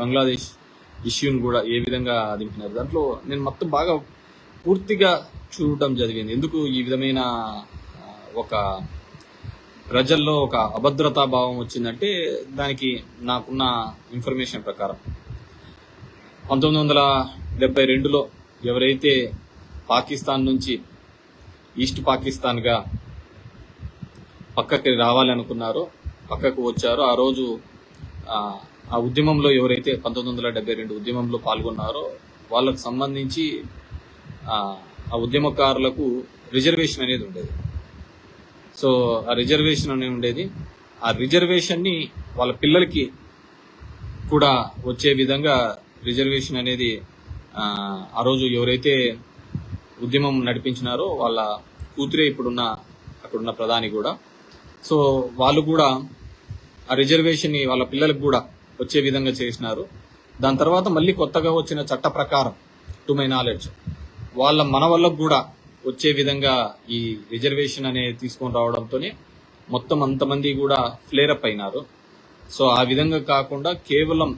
బంగ్లాదేశ్ ఇష్యూని కూడా ఏ విధంగా దింపినారు? దాంట్లో నేను మొత్తం బాగా పూర్తిగా చూడటం జరిగింది. ఎందుకు ఈ విధమైన ఒక ప్రజల్లో ఒక అభద్రతా భావం వచ్చిందంటే దానికి నాకున్న ఇన్ఫర్మేషన్ ప్రకారం. పంతొమ్మిది వందల డెబ్బై రెండులో ఎవరైతే పాకిస్తాన్ నుంచి ఈస్ట్ పాకిస్తాన్గా పక్కకి రావాలనుకున్నారో పక్కకు వచ్చారో ఆ రోజు ఆ, ఉద్యమంలో ఎవరైతే పంతొమ్మిది వందల డెబ్బై రెండు ఉద్యమంలో పాల్గొన్నారో వాళ్ళకు సంబంధించి ఆ, ఉద్యమకారులకు రిజర్వేషన్ అనేది ఉండేది. సో ఆ రిజర్వేషన్ అనేది ఉండేది. ఆ రిజర్వేషన్ని వాళ్ళ పిల్లలకి కూడా వచ్చే విధంగా రిజర్వేషన్ అనేది ఆ రోజు ఎవరైతే ఉద్యమం నడిపించినారో వాళ్ళ కూతురే ఇప్పుడున్న అక్కడున్న ప్రధాని కూడా. సో వాళ్ళు కూడా ఆ రిజర్వేషన్ వాళ్ళ పిల్లలకు కూడా వచ్చే విధంగా చేసినారు. దాని తర్వాత మళ్ళీ కొత్తగా వచ్చిన చట్ట ప్రకారం టు మై నాలెడ్జ్ వాళ్ళ మన వాళ్ళకు కూడా వచ్చే విధంగా ఈ రిజర్వేషన్ అనేది తీసుకొని రావడంతోనే మొత్తం అంతమంది కూడా ఫ్లేరప్ అయినారు. సో ఆ విధంగా కాకుండా కేవలం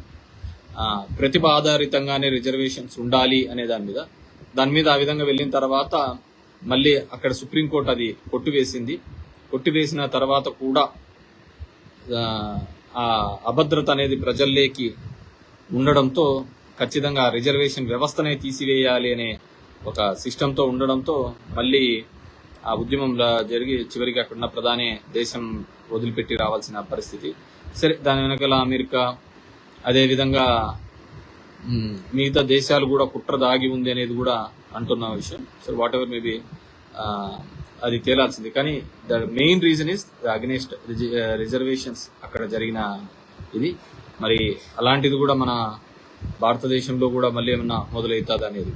ప్రతిభ ఆధారితంగానే రిజర్వేషన్స్ ఉండాలి అనే దాని మీద దాని మీద ఆ విధంగా వెళ్ళిన తర్వాత మళ్ళీ అక్కడ సుప్రీంకోర్టు అది కొట్టివేసింది కొట్టివేసిన తర్వాత కూడా ఆ, అభద్రత అనేది ప్రజల్లోకి ఉండడంతో ఖచ్చితంగా రిజర్వేషన్ వ్యవస్థనే తీసివేయాలి అనే ఒక సిస్టంతో ఉండడంతో మళ్ళీ ఆ ఉద్యమంలో జరిగి చివరికి అక్కడున్న ప్రధాని దేశం వదిలిపెట్టి రావాల్సిన పరిస్థితి. సరే దాని వెనకాల అమెరికా అదేవిధంగా మిగతా దేశాలు కూడా కుట్ర దాగి ఉంది అనేది కూడా అంటున్న విషయం. సో వాట్ ఎవర్ మేబీ అది తేలాల్సింది. కానీ the main reason is the against reservations అక్కడ జరిగిన ఇది. మరి అలాంటిది కూడా మన భారతదేశంలో కూడా మళ్ళీ ఏమన్నా మొదలవుతుందా అనేది.